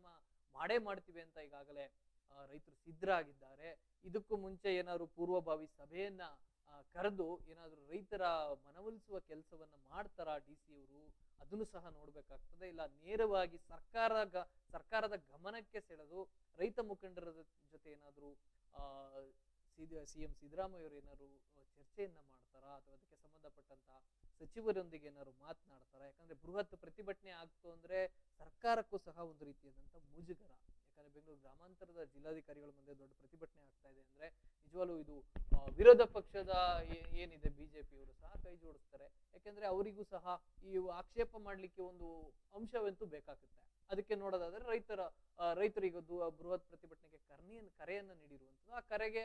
S1: ಮಾಡೇ ಮಾಡ್ತೀವಿ ಅಂತ ಈಗಾಗಲೇ ರೈತರು ಸಿದ್ಧರಾಗಿದ್ದಾರೆ. ಇದಕ್ಕೂ ಮುಂಚೆ ಏನಾದ್ರು ಪೂರ್ವಭಾವಿ ಸಭೆಯನ್ನ ಕರೆದು ಏನಾದ್ರು ರೈತರ ಮನವೊಲಿಸುವ ಕೆಲಸವನ್ನ ಮಾಡ್ತಾರಾ ಡಿ ಸಿ ಅವರು? ಅದನ್ನು ಸಹ ನೋಡ್ಬೇಕಾಗ್ತದೆ. ಇಲ್ಲ, ನೇರವಾಗಿ ಸರ್ಕಾರ ಸರ್ಕಾರದ ಗಮನಕ್ಕೆ ಸೆಳೆದು ರೈತ ಮುಖಂಡರ ಜೊತೆ ಏನಾದ್ರು ಸಿ ಎಂ ಸಿದ್ದರಾಮಯ್ಯ ಅವರು ಏನಾದ್ರು ಚರ್ಚೆಯನ್ನ ಮಾಡ್ತಾರಾ? ಅಥವಾ ಅದಕ್ಕೆ ಸಂಬಂಧಪಟ್ಟಂತ ಸಚಿವರೊಂದಿಗೆ ಏನಾದ್ರು ಮಾತನಾಡ್ತಾರಾ? ಯಾಕಂದ್ರೆ ಬೃಹತ್ ಪ್ರತಿಭಟನೆ ಆಗ್ತು ಅಂದ್ರೆ ಸರ್ಕಾರಕ್ಕೂ ಸಹ ಒಂದು ರೀತಿಯಾದಂತ ಮುಜುಗರ. ಯಾಕಂದ್ರೆ ಬೆಂಗಳೂರು ಗ್ರಾಮಾಂತರದ ಜಿಲ್ಲಾಧಿಕಾರಿಗಳ ಮುಂದೆ ದೊಡ್ಡ ಪ್ರತಿಭಟನೆ ಆಗ್ತಾ ಇದೆ ಅಂದ್ರೆ ನಿಜವಾಗ್ಲೂ ಇದು ವಿರೋಧ ಪಕ್ಷದ ಏನಿದೆ ಬಿಜೆಪಿಯವರು ಸಹ ಕೈ ಜೋಡಿಸ್ತಾರೆ. ಯಾಕಂದ್ರೆ ಅವರಿಗೂ ಸಹ ಈ ಆಕ್ಷೇಪ ಮಾಡ್ಲಿಕ್ಕೆ ಒಂದು ಅಂಶವಂತೂ ಬೇಕಾಗುತ್ತೆ. ಅದಕ್ಕೆ ನೋಡೋದಾದ್ರೆ ರೈತರ ರೈತರಿಗೆ ಬೃಹತ್ ಪ್ರತಿಭಟನೆಗೆ ಕರೆಯನ್ನು ಕರೆಯನ್ನು ನೀಡಿರುವಂಥದ್ದು. ಆ ಕರೆಗೆ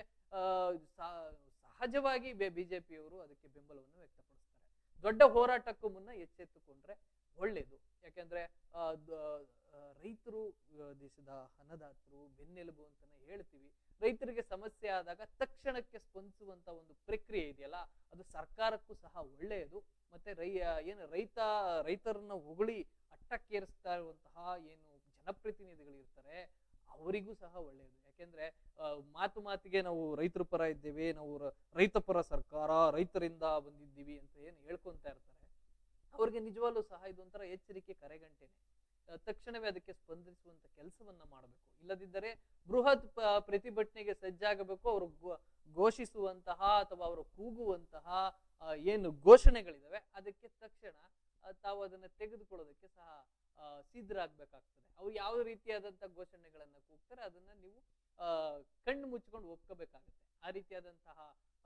S1: ಸಹಜವಾಗಿ ಬಿಜೆಪಿಯವರು ಅದಕ್ಕೆ ಬೆಂಬಲವನ್ನು ವ್ಯಕ್ತಪಡಿಸ್ತಾರೆ. ದೊಡ್ಡ ಹೋರಾಟಕ್ಕೂ ಮುನ್ನ ಎಚ್ಚೆತ್ತುಕೊಂಡ್ರೆ ಒಳ್ಳೇದು. ಯಾಕೆಂದ್ರೆ ರೈತರು ದೇಶದ ಅನ್ನದಾತರು, ಬೆನ್ನೆಲುಬು ಅಂತಾನೆ ಹೇಳ್ತೀವಿ. ರೈತರಿಗೆ ಸಮಸ್ಯೆ ಆದಾಗ ತಕ್ಷಣಕ್ಕೆ ಸ್ಪಂದಿಸುವಂತ ಒಂದು ಪ್ರಕ್ರಿಯೆ ಇದೆಯಲ್ಲ, ಅದು ಸರ್ಕಾರಕ್ಕೂ ಸಹ ಒಳ್ಳೆಯದು ಮತ್ತೆ ರೈ ಏನು ರೈತ, ರೈತರನ್ನ ಹೊಗಳಿ ಅಟ್ಟಕ್ಕೇರಿಸ್ತಾ ಇರುವಂತಹ ಏನು ಜನಪ್ರತಿನಿಧಿಗಳು ಇರ್ತಾರೆ ಅವರಿಗೂ ಸಹ ಒಳ್ಳೆಯದು ಯಾಕೆಂದ್ರೆ ಮಾತು ಮಾತಿಗೆ ನಾವು ರೈತರ ಪರ ಇದ್ದೇವೆ, ನಾವು ರೈತ ಪರ ಸರ್ಕಾರ, ರೈತರಿಂದ ಬಂದಿದ್ದೀವಿ ಅಂತ ಏನು ಹೇಳ್ಕೊಂತ ಇರ್ತಾರೆ. ಅವ್ರಿಗೆ ನಿಜವಾಗ್ಲೂ ಸಹ ಇದೊಂಥರ ಎಚ್ಚರಿಕೆ ಕರೆಗಂಟೆನೆ. ತಕ್ಷಣವೇ ಅದಕ್ಕೆ ಸ್ಪಂದಿಸುವಂತ ಕೆಲಸವನ್ನ ಮಾಡಬೇಕು. ಇಲ್ಲದಿದ್ದರೆ ಬೃಹತ್ ಪ್ರತಿಭಟನೆಗೆ ಸಜ್ಜಾಗಬೇಕು. ಅವರು ಘೋಷಿಸುವಂತಹ ಅಥವಾ ಅವರು ಕೂಗುವಂತಹ ಏನು ಘೋಷಣೆಗಳಿದಾವೆ, ಅದಕ್ಕೆ ತಕ್ಷಣ ತಾವು ಅದನ್ನ ತೆಗೆದುಕೊಳ್ಳೋದಕ್ಕೆ ಸಹ ಸಿದ್ಧರಾಗ್ಬೇಕಾಗ್ತದೆ. ಅವ್ರು ಯಾವ ರೀತಿಯಾದಂತಹ ಘೋಷಣೆಗಳನ್ನ ಕೂಗ್ತಾರೆ, ಅದನ್ನ ನೀವು ಕಣ್ಣು ಮುಚ್ಕೊಂಡು ಒಪ್ಕೋಬೇಕಾಗುತ್ತೆ. ಆ ರೀತಿಯಾದಂತಹ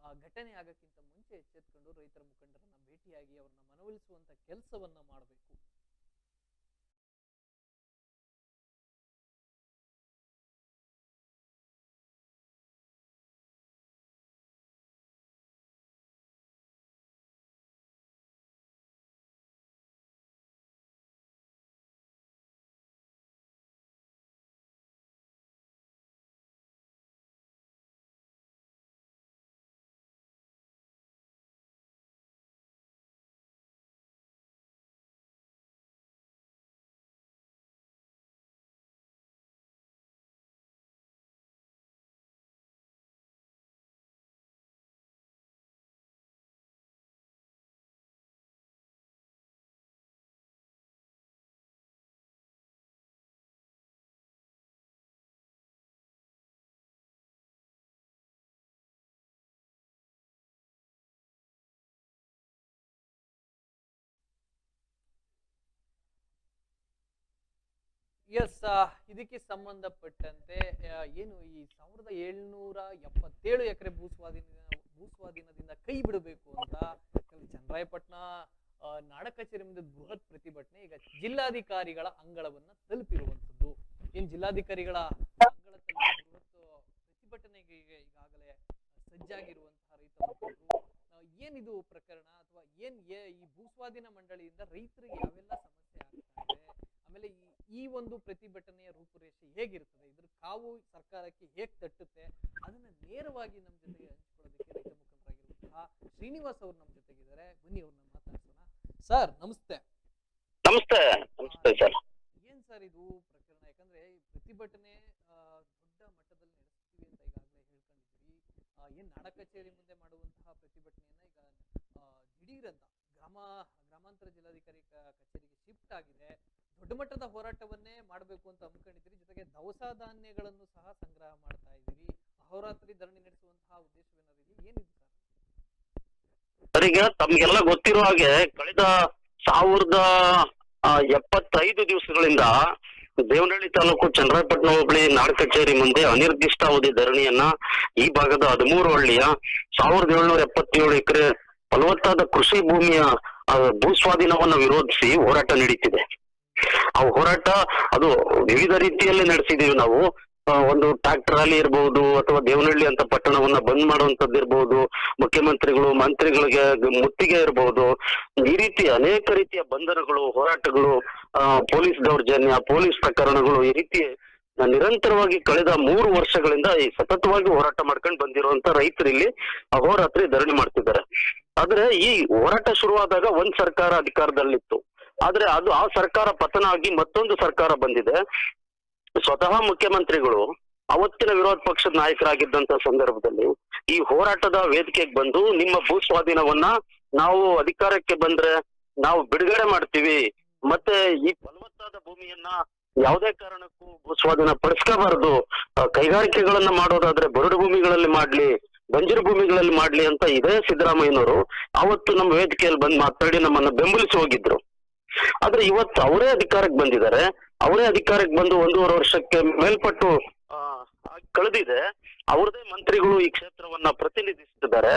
S1: ಆ, ಘಟನೆ ಆಗಕ್ಕಿಂತ ಮುಂಚೆ ಎಚ್ಚೆತ್ಕೊಂಡು ರೈತರ ಮುಖಂಡರನ್ನ ಭೇಟಿಯಾಗಿ ಅವ್ರನ್ನ ಮನವೊಲಿಸುವಂತ ಕೆಲಸವನ್ನ ಮಾಡಬೇಕು. ಎಸ್ ಇದಕ್ಕೆ ಸಂಬಂಧಪಟ್ಟಂತೆ ಏನು ಈ ಸಾವಿರದ ಏಳ್ನೂರ ಎಪ್ಪತ್ತೇಳು ಎಕರೆ ಭೂಸ್ವಾಧೀನ, ಭೂಸ್ವಾಧೀನದಿಂದ ಕೈ ಬಿಡಬೇಕು ಅಂತ ಚಂದ್ರಾಯಪಟ್ಟಣ ನಾಡ ಕಚೇರಿ ಮುಂದೆ ಬೃಹತ್ ಪ್ರತಿಭಟನೆ, ಈಗ ಜಿಲ್ಲಾಧಿಕಾರಿಗಳ ಅಂಗಳವನ್ನ ತಲುಪಿರುವಂತದ್ದು ಏನ್ ಜಿಲ್ಲಾಧಿಕಾರಿಗಳ ಅಂಗಳ ಬೃಹತ್ ಪ್ರತಿಭಟನೆಗೆ ಈಗ ಈಗಾಗಲೇ ಸಜ್ಜಾಗಿರುವಂತಹ ರೈತ ಏನಿದು ಪ್ರಕರಣ ಅಥವಾ ಏನ್ ಈ ಭೂಸ್ವಾಧೀನ ಮಂಡಳಿಯಿಂದ ರೈತರಿಗೆ ಯಾವೆಲ್ಲ ಸಮಸ್ಯೆ ಆಗ್ತಾ ಆಮೇಲೆ ಈ ಒಂದು ಪ್ರತಿಭಟನೆಯ ರೂಪುರೇಷೆ ಹೇಗಿರ್ತದೆ? ಇದ್ರ ಕಾವು ಸರ್ಕಾರಕ್ಕೆ ಹೇಗ್ ತಟ್ಟುತ್ತೆ? ಅದನ್ನ ನೇರವಾಗಿ ನಮ್ಮ ಜೊತೆಗೆ ಹಂಚ್ಕೊಳ್ಳೋದಕ್ಕೆ ರೈತ ಮುಖಂಡರಾಗಿರುವಂತಹ ಶ್ರೀನಿವಾಸ್ ಅವ್ರು ನಮ್ಮ ಜೊತೆಗಿದ್ದಾರೆ. ಬನ್ನಿ ಅವ್ರನ್ನ ಮಾತಾಡ್ಸೋಣ. ಸರ್ ನಮಸ್ತೆ.
S4: ನಮಸ್ತೆ. ನಮಸ್ತೆ ಸರ್.
S1: ಏನ್ ಸರ್ ಇದು ಪ್ರಕರಣ? ಯಾಕಂದ್ರೆ ಪ್ರತಿಭಟನೆ ದೊಡ್ಡ ಮಟ್ಟದಲ್ಲಿ ನಡೆಸ್ತೀವಿ ಅಂತ ಈಗಾಗಲೇ ಹೇಳ್ಕೊಂಡಿದ್ವಿ ಏನ್ ನಾಡ ಕಚೇರಿ ಮುಂದೆ ಮಾಡುವಂತಹ ಪ್ರತಿಭಟನೆಯನ್ನ ಈಗ ದಿಢೀರ್ ಅಂತ ಗ್ರಾಮ ಗ್ರಾಮಾಂತರ ಜಿಲ್ಲಾಧಿಕಾರಿ ಕಚೇರಿಗೆ ಶಿಫ್ಟ್ ಆಗಿದೆ. ದೊಡ್ಡ ಹೋರಾಟವನ್ನೇ ಮಾಡಬೇಕು ಅಂತ ಹಮ್ಮಿಕೊಂಡಿದ್ರಿ ಜೊತೆಗೆ ದವಸ ಧಾನ್ಯಗಳನ್ನು ಸಹ ಸಂಗ್ರಹ ಮಾಡ್ತಾ ಇದ್ದೀರಿ. ಅಹೋರಾತ್ರಿ ಧರಣಿ ನಡೆಸುವಂತಹ ಉದ್ದೇಶವೇನಾದ್ರು ಏನಿದೆ ಸರ್?
S4: ಸರ್ ಈಗ ತಮ್ಗೆಲ್ಲ ಗೊತ್ತಿರೋ ಹಾಗೆ ಕಳೆದ ಸಾವಿರದ ಎಪ್ಪತ್ತೈದು ದಿವಸಗಳಿಂದ ದೇವನಹಳ್ಳಿ ತಾಲೂಕು ಚಂದ್ರಾಯಪಟ್ಟಣ ಹೋಬಳಿ ನಾಡ ಕಚೇರಿ ಮುಂದೆ ಅನಿರ್ದಿಷ್ಟಾವಧಿ ಧರಣಿಯನ್ನ ಈ ಭಾಗದ ಹದಿಮೂರು ಹಳ್ಳಿಯ ಸಾವಿರದ ಏಳ್ನೂರ ಎಪ್ಪತ್ತೇಳು ಎಕರೆ ಫಲವತ್ತಾದ ಕೃಷಿ ಭೂಮಿಯ ಭೂಸ್ವಾಧೀನವನ್ನ ವಿರೋಧಿಸಿ ಹೋರಾಟ ನಡೀತಿದೆ. ಆ ಹೋರಾಟ ಅದು ವಿವಿಧ ರೀತಿಯಲ್ಲಿ ನಡೆಸಿದೀವಿ ನಾವು. ಒಂದು ಟ್ರಾಕ್ಟರ್ ಅಲ್ಲಿ ಇರಬಹುದು ಅಥವಾ ದೇವನಹಳ್ಳಿ ಅಂತ ಪಟ್ಟಣವನ್ನ ಬಂದ್ ಮಾಡುವಂತದ್ದು ಇರಬಹುದು ಮುಖ್ಯಮಂತ್ರಿಗಳು, ಮಂತ್ರಿಗಳಿಗೆ ಮುತ್ತಿಗೆ ಇರಬಹುದು ಈ ರೀತಿ ಅನೇಕ ರೀತಿಯ ಬಂಧನಗಳು, ಹೋರಾಟಗಳು ಪೊಲೀಸ್ ದೌರ್ಜನ್ಯ, ಪೊಲೀಸ್ ಪ್ರಕರಣಗಳು ಈ ರೀತಿ ನಿರಂತರವಾಗಿ ಕಳೆದ ಮೂರು ವರ್ಷಗಳಿಂದ ಈ ಸತತವಾಗಿ ಹೋರಾಟ ಮಾಡ್ಕೊಂಡು ಬಂದಿರುವಂತ ರೈತರು ಇಲ್ಲಿ ಅಹೋರಾತ್ರಿ ಧರಣಿ ಮಾಡ್ತಿದ್ದಾರೆ. ಆದ್ರೆ ಈ ಹೋರಾಟ ಶುರುವಾದಾಗ ಒಂದ್ ಸರ್ಕಾರ ಅಧಿಕಾರದಲ್ಲಿತ್ತು. ಆದ್ರೆ ಅದು ಆ ಸರ್ಕಾರ ಪತನ ಆಗಿ ಮತ್ತೊಂದು ಸರ್ಕಾರ ಬಂದಿದೆ. ಸ್ವತಃ ಮುಖ್ಯಮಂತ್ರಿಗಳು ಅವತ್ತಿನ ವಿರೋಧ ಪಕ್ಷದ ನಾಯಕರಾಗಿದ್ದಂತ ಸಂದರ್ಭದಲ್ಲಿ ಈ ಹೋರಾಟದ ವೇದಿಕೆಗೆ ಬಂದು ನಿಮ್ಮ ಭೂ ಸ್ವಾಧೀನವನ್ನ ನಾವು ಅಧಿಕಾರಕ್ಕೆ ಬಂದ್ರೆ ನಾವು ಬಿಡುಗಡೆ ಮಾಡ್ತೀವಿ. ಮತ್ತೆ ಈ ಫಲವತ್ತಾದ ಭೂಮಿಯನ್ನ ಯಾವುದೇ ಕಾರಣಕ್ಕೂ ಭೂ ಸ್ವಾಧೀನ ಪಡಿಸ್ಕೋಬಾರದು. ಕೈಗಾರಿಕೆಗಳನ್ನ ಮಾಡೋದಾದ್ರೆ ಬರಡು ಭೂಮಿಗಳಲ್ಲಿ ಮಾಡ್ಲಿ, ಬಂಜರು ಭೂಮಿಗಳಲ್ಲಿ ಮಾಡ್ಲಿ ಅಂತ ಇದೇ ಸಿದ್ದರಾಮಯ್ಯನವರು ಅವತ್ತು ನಮ್ಮ ವೇದಿಕೆಯಲ್ಲಿ ಬಂದು ಮಾತಾಡಿ ನಮ್ಮನ್ನ ಬೆಂಬಲಿಸಿ ಹೋಗಿದ್ರು. ಆದ್ರೆ ಇವತ್ತು ಅವರೇ ಅಧಿಕಾರಕ್ಕೆ ಬಂದಿದ್ದಾರೆ. ಅವರೇ ಅಧಿಕಾರಕ್ಕೆ ಬಂದು ಒಂದೂವರೆ ವರ್ಷಕ್ಕೆ ಮೇಲ್ಪಟ್ಟು ಕಳೆದಿದೆ. ಅವ್ರದೇ ಮಂತ್ರಿಗಳು ಈ ಕ್ಷೇತ್ರವನ್ನ ಪ್ರತಿನಿಧಿಸುತ್ತಿದ್ದಾರೆ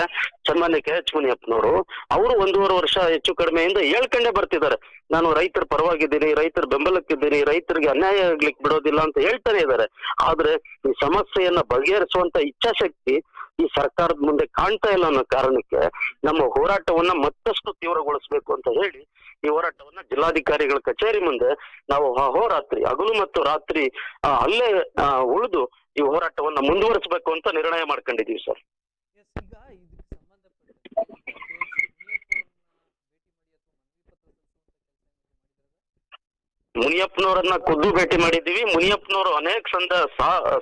S4: ಸನ್ಮಾನ್ಯ ಕೆ ಎಚ್ ಮುನಿಯಪ್ಪನವರು. ಅವರು ಒಂದೂವರೆ ವರ್ಷ ಹೆಚ್ಚು ಕಡಿಮೆಯಿಂದ ಹೇಳ್ಕೊಂಡೇ ಬರ್ತಿದ್ದಾರೆ. ನಾನು ರೈತರ ಪರವಾಗಿದ್ದೀನಿ, ರೈತರ ಬೆಂಬಲಕ್ಕಿದ್ದೀನಿ, ರೈತರಿಗೆ ಅನ್ಯಾಯ ಆಗ್ಲಿಕ್ಕೆ ಬಿಡೋದಿಲ್ಲ ಅಂತ ಹೇಳ್ತಾನೆ ಇದ್ದಾರೆ. ಆದ್ರೆ ಈ ಸಮಸ್ಯೆಯನ್ನ ಬಗೆಹರಿಸುವಂತ ಇಚ್ಛಾಶಕ್ತಿ ಈ ಸರ್ಕಾರದ ಮುಂದೆ ಕಾಣ್ತಾ ಇಲ್ಲ ಅನ್ನೋ ಕಾರಣಕ್ಕೆ ನಮ್ಮ ಹೋರಾಟವನ್ನ ಮತ್ತಷ್ಟು ತೀವ್ರಗೊಳಿಸಬೇಕು ಅಂತ ಹೇಳಿ ಈ ಹೋರಾಟವನ್ನ ಜಿಲ್ಲಾಧಿಕಾರಿಗಳ ಕಚೇರಿ ಮುಂದೆ ನಾವು ಅಹೋರಾತ್ರಿ ಹಗಲು ಮತ್ತು ರಾತ್ರಿ ಅಲ್ಲೇ ಉಳಿದು ಈ ಹೋರಾಟವನ್ನ ಮುಂದುವರಿಸಬೇಕು ಅಂತ ನಿರ್ಣಯ ಮಾಡ್ಕೊಂಡಿದೀವಿ ಸರ್. ಮುನಿಯಪ್ಪನವರನ್ನ ಖುದ್ದು ಭೇಟಿ ಮಾಡಿದ್ದೀವಿ. ಮುನಿಯಪ್ಪನವರು ಅನೇಕ ಸಂದ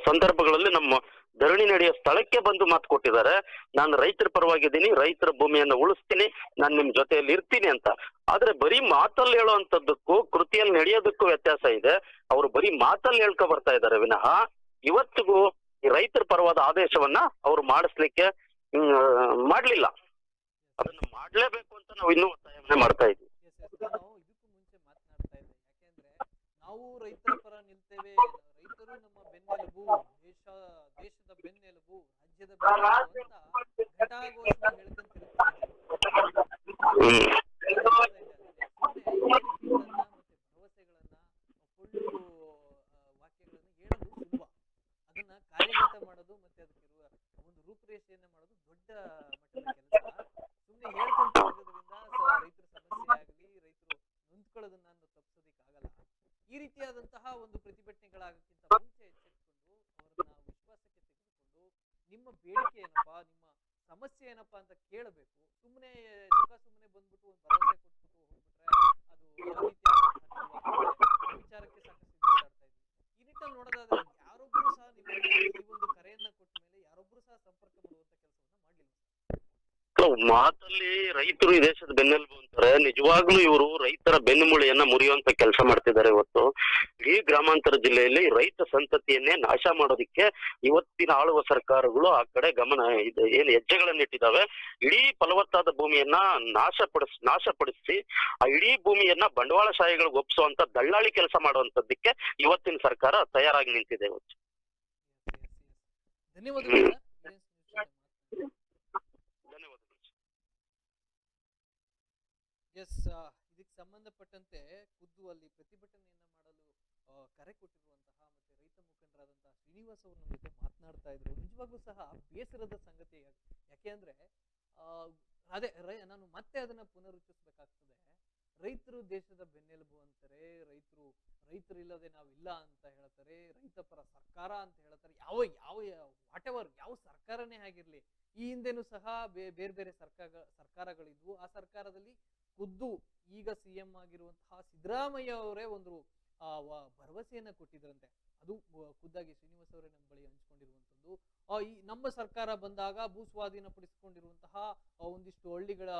S4: ಸಂದರ್ಭಗಳಲ್ಲಿ ನಮ್ಮ ಧರಣಿ ನಡೆಯೋ ಸ್ಥಳಕ್ಕೆ ಬಂದು ಮಾತು ಕೊಟ್ಟಿದ್ದಾರೆ. ನಾನು ರೈತರ ಪರವಾಗಿದ್ದೀನಿ, ರೈತರ ಭೂಮಿಯನ್ನು ಉಳಿಸ್ತೀನಿ, ನಾನು ನಿಮ್ ಜೊತೆಯಲ್ಲಿ ಇರ್ತೀನಿ ಅಂತ. ಆದ್ರೆ ಬರೀ ಮಾತಲ್ಲಿ ಹೇಳುವಂತದ್ದಕ್ಕೂ ಕೃತಿಯಲ್ಲಿ ನಡೆಯೋದಕ್ಕೂ ವ್ಯತ್ಯಾಸ ಇದೆ. ಅವರು ಬರೀ ಮಾತಲ್ಲಿ ಹೇಳ್ಕೊ ಬರ್ತಾ ಇದ್ದಾರೆ. ವಿನಃ ಇವತ್ತಿಗೂ ಈ ರೈತರ ಪರವಾದ ಆದೇಶವನ್ನ ಅವ್ರು ಮಾಡಿಸ್ಲಿಕ್ಕೆ ಮಾಡ್ಲಿಲ್ಲ. ಅದನ್ನ ಮಾಡ್ಲೇಬೇಕು ಅಂತ ನಾವು ಇನ್ನೂ ಒತ್ತಾಯ ಮಾಡ್ತಾ
S1: ಯಾಕೆಂದ್ರೆ ನಾವು ರೈತರ ಪರ ನಿಲ್ತೇವೆ. ರೈತರು ನಮ್ಮ ಬೆನ್ನೆಲುಬು. ದೇಶದ ಬೆನ್ನೆಲುಬು, ರಾಜ್ಯದ ಭರವಸೆಗಳನ್ನ ಸುಲಭ ಅದನ್ನ ಕಾರ್ಯಗತ ಮಾಡೋದು ಮತ್ತೆ ಅದಕ್ಕಿರುವ ಒಂದು ರೂಪುರೇಷೆಯನ್ನ ಮಾಡೋದು ದೊಡ್ಡ ಮಟ್ಟದ ಕೆಲಸ ಸುಮ್ಮನೆ ಹೇಳ್ಕೊಂತ ರೈತರ ಸಮಸ್ಯೆ ಆಗಲಿ ರೈತರು ನೊಂದ್ಕೊಳ್ಳೋದನ್ನ ನಾನು ತಪ್ಪಿಸೋದಕ್ಕಾಗಲ್ಲ ಈ ರೀತಿಯಾದಂತಹ ಒಂದು ಪ್ರತಿಭಟನೆಗಳಾಗಕ್ಕಿಂತ ಮುಂಚೆ ಎಚ್ಚೆತ್ಕೊಂಡು ಅವರನ್ನ ವಿಶ್ವಾಸಕ್ಕೆ ತೆಗೆದುಕೊಂಡು ನಿಮ್ಮ ಬೇಡಿಕೆ ಏನಪ್ಪಾ, ನಿಮ್ಮ ಸಮಸ್ಯೆ ಏನಪ್ಪಾ ಅಂತ ಕೇಳಬೇಕು. ಸುಮ್ಮನೆ ಸುಖ ಸುಮ್ಮನೆ ಬಂದ್ಬಿಟ್ಟು ಒಂದು ಭರವಸೆ ಕೊಟ್ಬಿಟ್ಟು ಹೋಗ್ಬಿಟ್ರೆ ಅದು? ವಿಚಾರಕ್ಕೆ ಸಾಕಷ್ಟು ಮಾತಾಡ್ತಾ ಇದ್ವಿ ಈ ನಿಟ್ಟಲ್ಲಿ ನೋಡೋದಾದ್ರೆ ಯಾರೊಬ್ಬರು ಸಹ ನಿಮ್ಮ ಈ ಒಂದು ಕರೆಯನ್ನ ಕೊಟ್ಟ ಮೇಲೆ ಯಾರೊಬ್ರು ಸಹ ಸಂಪರ್ಕ ಮಾಡುವಂತ ಕೆಲಸವನ್ನ
S4: ಮಾತಲ್ಲಿ ರೈತರು ಈ ದೇಶದ ಬೆನ್ನೆಲುಬು ಅಂತಾರೆ. ನಿಜವಾಗ್ಲೂ ಇವರು ರೈತರ ಬೆನ್ನುಮೂಳೆಯನ್ನ ಮುರಿಯುವಂತ ಕೆಲಸ ಮಾಡ್ತಿದ್ದಾರೆ ಇವತ್ತು. ಈ ಗ್ರಾಮಾಂತರ ಜಿಲ್ಲೆಯಲ್ಲಿ ರೈತ ಸಂತತಿಯನ್ನೇ ನಾಶ ಮಾಡೋದಿಕ್ಕೆ ಇವತ್ತಿನ ಆಳುವ ಸರ್ಕಾರಗಳು ಆ ಕಡೆ ಗಮನ ಏನು ಏನ್ ಹೆಜ್ಜೆಗಳನ್ನ ಇಟ್ಟಿದ್ದಾವೆ. ಇಡೀ ಫಲವತ್ತಾದ ಭೂಮಿಯನ್ನ ನಾಶಪಡಿಸ್ ನಾಶಪಡಿಸಿ ಆ ಇಡೀ ಭೂಮಿಯನ್ನ ಬಂಡವಾಳಶಾಹಿಗಳಿಗೆ ಒಪ್ಪಿಸುವಂತ ದಳ್ಳಾಳಿ ಕೆಲಸ ಮಾಡುವಂತದ್ದಕ್ಕೆ ಇವತ್ತಿನ ಸರ್ಕಾರ ತಯಾರಾಗಿ ನಿಂತಿದೆ ಇವತ್ತು.
S1: ಧನ್ಯವಾದಗಳು ಸರ್. ಇದೇ ಸಂದೇಶ ಮಾತನಾಡಿ.
S4: ಧನ್ಯವಾದಗಳು
S1: ಎಸ್ ಇದಕ್ಕೆ ಸಂಬಂಧಪಟ್ಟಂತೆ ಖುದ್ದು ಅಲ್ಲಿ ಪ್ರತಿಭಟನೆಯನ್ನ ಮಾಡಲು ಕರೆ ಕೊಟ್ಟಿರುವಂತಹ ಮತ್ತೆ ರೈತ ಮುಖಂಡರಾದಂತಹ ಶ್ರೀನಿವಾಸ್ ಅವರು ನಮ್ಮ ಜೊತೆ ಮಾತನಾಡ್ತಾ ಇದ್ರು. ನಿಜವಾಗ್ಲೂ ಸಹ ಬೇಸರದ ಸಂಗತಿ ಯಾಕ್- ಅಂದ್ರೆ ಅದೇ ನಾನು ಮತ್ತೆ ಅದನ್ನ ಪುನರುಚ್ಚರಿಸಬೇಕಾಗ್ತದೆ. ರೈತರು ದೇಶದ ಬೆನ್ನೆಲುಬು ಅಂತಾರೆ, ರೈತರು ರೈತರು ಇಲ್ಲದೆ ನಾವಿಲ್ಲ ಅಂತ ಹೇಳ್ತಾರೆ, ರೈತ ಪರ ಸರ್ಕಾರ ಅಂತ ಹೇಳ್ತಾರೆ. ಯಾವ ಯಾವ ವಾಟ್ ಎವರ್ ಯಾವ ಸರ್ಕಾರನೇ ಆಗಿರ್ಲಿ, ಈ ಹಿಂದೆನೂ ಸಹ ಬೇರೆ ಬೇರೆ ಸರ್ಕಾರ ಸರ್ಕಾರಗಳಿದ್ವು. ಆ ಸರ್ಕಾರದಲ್ಲಿ ಖುದ್ದು ಈಗ ಸಿ ಎಂ ಆಗಿರುವಂತಹ ಸಿದ್ದರಾಮಯ್ಯ ಅವರೇ ಒಂದು ಆ, ಭರವಸೆಯನ್ನ ಕೊಟ್ಟಿದ್ರಂತೆ. ಅದು ಖುದ್ದಾಗಿ ಶ್ರೀನಿವಾಸ್ ಅವರೇ ನಮ್ಮ ಬಳಿ ಹಂಚಿಕೊಂಡಿರುವಂಥದ್ದು. ಈ ನಮ್ಮ ಸರ್ಕಾರ ಬಂದಾಗ ಭೂ ಸ್ವಾಧೀನಪಡಿಸಿಕೊಂಡಿರುವಂತಹ ಒಂದಿಷ್ಟು ಹಳ್ಳಿಗಳ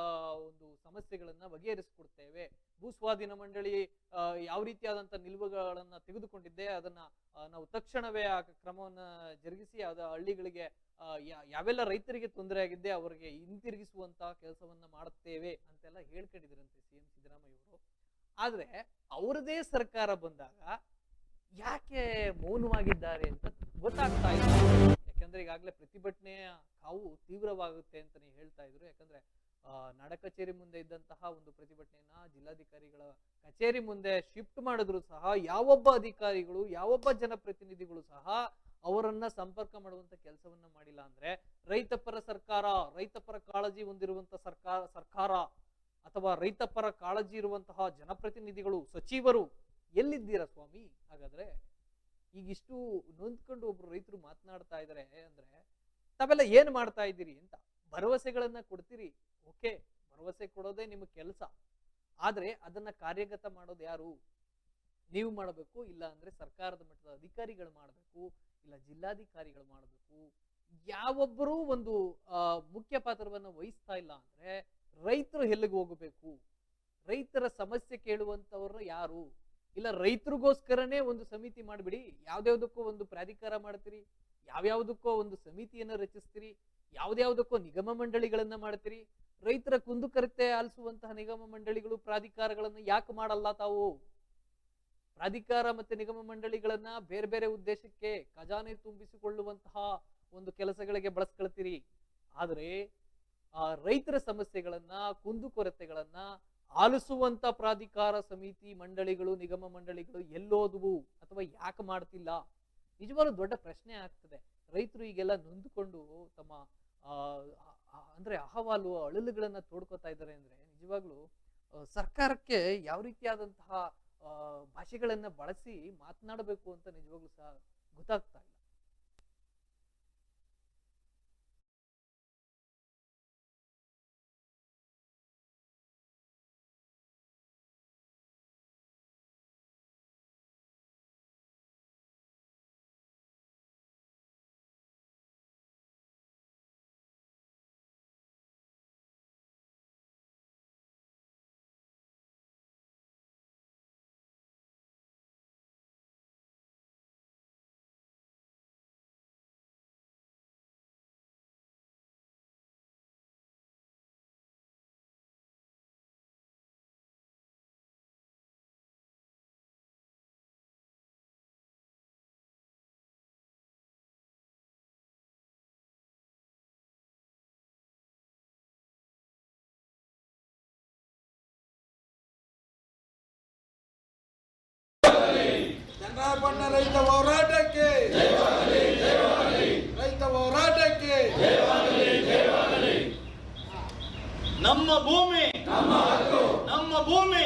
S1: ಒಂದು ಸಮಸ್ಯೆಗಳನ್ನ ಬಗೆಹರಿಸಿಕೊಡ್ತೇವೆ. ಭೂ ಸ್ವಾಧೀನ ಮಂಡಳಿ ಯಾವ ರೀತಿಯಾದಂತ ನಿಲುವುಗಳನ್ನ ತೆಗೆದುಕೊಂಡಿದ್ದೆ, ಅದನ್ನ ನಾವು ತಕ್ಷಣವೇ ಆ ಕ್ರಮವನ್ನ ಜರುಗಿಸಿ, ಅದ ಹಳ್ಳಿಗಳಿಗೆ ಯಾವೆಲ್ಲ ರೈತರಿಗೆ ತೊಂದರೆ ಆಗಿದ್ದೆ, ಅವರಿಗೆ ಹಿಂತಿರುಗಿಸುವಂತಹ ಕೆಲಸವನ್ನ ಮಾಡುತ್ತೇವೆ ಅಂತೆಲ್ಲ ಹೇಳ್ಕೊಂಡಿದ್ರಂತೆ ಸಿ ಎಂ ಸಿದ್ದರಾಮಯ್ಯ ಅವರು ಆದ್ರೆ, ಅವರದೇ ಸರ್ಕಾರ ಬಂದಾಗ ಯಾಕೆ ಮೌನವಾಗಿದ್ದಾರೆ ಅಂತ ಗೊತ್ತಾಗ್ತಾ ಇಲ್ಲ. ಯಾಕಂದ್ರೆ ಈಗಾಗಲೇ ಪ್ರತಿಭಟನೆಯ ಕಾವು ತೀವ್ರವಾಗುತ್ತೆ ಅಂತಾನೆ ಹೇಳ್ತಾ ಇದ್ರು. ಯಾಕಂದ್ರೆ ನಾಡ ಕಚೇರಿ ಮುಂದೆ ಇದ್ದಂತಹ ಒಂದು ಪ್ರತಿಭಟನೆಯನ್ನ ಜಿಲ್ಲಾಧಿಕಾರಿಗಳ ಕಚೇರಿ ಮುಂದೆ ಶಿಫ್ಟ್ ಮಾಡಿದ್ರು ಸಹ, ಯಾವೊಬ್ಬ ಅಧಿಕಾರಿಗಳು, ಯಾವೊಬ್ಬ ಜನಪ್ರತಿನಿಧಿಗಳು ಸಹ ಅವರನ್ನ ಸಂಪರ್ಕ ಮಾಡುವಂತ ಕೆಲಸವನ್ನ ಮಾಡಿಲ್ಲ ಅಂದ್ರೆ, ರೈತಪರ ಸರ್ಕಾರ, ರೈತಪರ ಕಾಳಜಿ ಹೊಂದಿರುವಂತ ಸರ್ಕಾರ ಸರ್ಕಾರ ಅಥವಾ ರೈತಪರ ಕಾಳಜಿ ಇರುವಂತಹ ಜನಪ್ರತಿನಿಧಿಗಳು, ಸಚಿವರು ಎಲ್ಲಿದ್ದೀರಾ ಸ್ವಾಮಿ? ಹಾಗಾದ್ರೆ ಈಗಿಷ್ಟು ನೊಂದ್ಕೊಂಡು ಒಬ್ರು ರೈತರು ಮಾತನಾಡ್ತಾ ಇದಾರೆ ಅಂದ್ರೆ ತಾವೆಲ್ಲ ಏನ್ ಮಾಡ್ತಾ ಇದ್ದೀರಿ ಅಂತ ಭರವಸೆಗಳನ್ನ ಕೊಡ್ತೀರಿ. ಓಕೆ, ಭರವಸೆ ಕೊಡೋದೇ ನಿಮ್ಮ ಕೆಲಸ. ಆದ್ರೆ ಅದನ್ನ ಕಾರ್ಯಗತ ಮಾಡೋದು ಯಾರು? ನೀವು ಮಾಡಬೇಕು, ಇಲ್ಲ ಅಂದ್ರೆ ಸರ್ಕಾರದ ಮಟ್ಟದ ಅಧಿಕಾರಿಗಳು ಮಾಡಬೇಕು, ಇಲ್ಲ ಜಿಲ್ಲಾಧಿಕಾರಿಗಳು ಮಾಡಬೇಕು. ಯಾವೊಬ್ಬರೂ ಒಂದು ಮುಖ್ಯ ಪಾತ್ರವನ್ನ ವಹಿಸ್ತಾ ಇಲ್ಲ ಅಂದ್ರೆ ರೈತರು ಎಲ್ಲಿಗೆ ಹೋಗಬೇಕು? ರೈತರ ಸಮಸ್ಯೆ ಕೇಳುವಂತವ್ರು ಯಾರು? ಇಲ್ಲ ರೈತರಿಗೋಸ್ಕರನೇ ಒಂದು ಸಮಿತಿ ಮಾಡಿಬಿಡಿ. ಯಾವ್ದ್ಯಾವ್ದಕ್ಕೋ ಒಂದು ಪ್ರಾಧಿಕಾರ ಮಾಡ್ತೀರಿ, ಯಾವ್ಯಾವ್ದಕ್ಕೋ ಒಂದು ಸಮಿತಿಯನ್ನು ರಚಿಸ್ತೀರಿ, ಯಾವ್ದ್ಯಾವ್ದಕ್ಕೋ ನಿಗಮ ಮಂಡಳಿಗಳನ್ನ ಮಾಡ್ತೀರಿ. ರೈತರ ಕುಂದುಕೊರತೆ ಆಲಿಸುವಂತಹ ನಿಗಮ ಮಂಡಳಿಗಳು ಪ್ರಾಧಿಕಾರಗಳನ್ನು ಯಾಕೆ ಮಾಡಲ್ಲ ತಾವು? ಪ್ರಾಧಿಕಾರ ಮತ್ತೆ ನಿಗಮ ಮಂಡಳಿಗಳನ್ನ ಬೇರೆ ಬೇರೆ ಉದ್ದೇಶಕ್ಕೆ ಖಜಾನೆ ತುಂಬಿಸಿಕೊಳ್ಳುವಂತಹ ಒಂದು ಕೆಲಸಗಳಿಗೆ ಬಳಸ್ಕೊಳ್ತೀರಿ. ಆದರೆ ಆ ರೈತರ ಸಮಸ್ಯೆಗಳನ್ನ ಕುಂದುಕೊರತೆಗಳನ್ನ ಆಲಿಸುವಂತ ಪ್ರಾಧಿಕಾರ ಸಮಿತಿ ಮಂಡಳಿಗಳು, ನಿಗಮ ಮಂಡಳಿಗಳು ಎಲ್ಲೋದುವು ಅಥವಾ ಯಾಕೆ ಮಾಡ್ತಿಲ್ಲ? ನಿಜವಾಗ್ಲೂ ದೊಡ್ಡ ಪ್ರಶ್ನೆ ಆಗ್ತದೆ. ರೈತರು ಈಗೆಲ್ಲ ನೊಂದುಕೊಂಡು ತಮ್ಮ ಅಂದ್ರೆ ಅಹವಾಲು, ಅಳಲುಗಳನ್ನ ತೋಡ್ಕೋತಾ ಇದ್ದಾರೆ ಅಂದ್ರೆ ನಿಜವಾಗ್ಲೂ ಸರ್ಕಾರಕ್ಕೆ ಯಾವ ರೀತಿಯಾದಂತಹ ಭಾಷೆಗಳನ್ನ ಬಳಸಿ ಮಾತನಾಡಬೇಕು ಅಂತ ನಿಜವಾಗ್ಲೂ ಸಹ ಗೊತ್ತಾಗ್ತಾ ಇಲ್ಲ.
S3: ಚನ್ನಪಟ್ಟಣ ರೈತ ಹೋರಾಟಕ್ಕೆ. ರೈತ ಹೋರಾಟಕ್ಕೆ.
S5: ನಮ್ಮ ಭೂಮಿ. ನಮ್ಮ ಭೂಮಿ.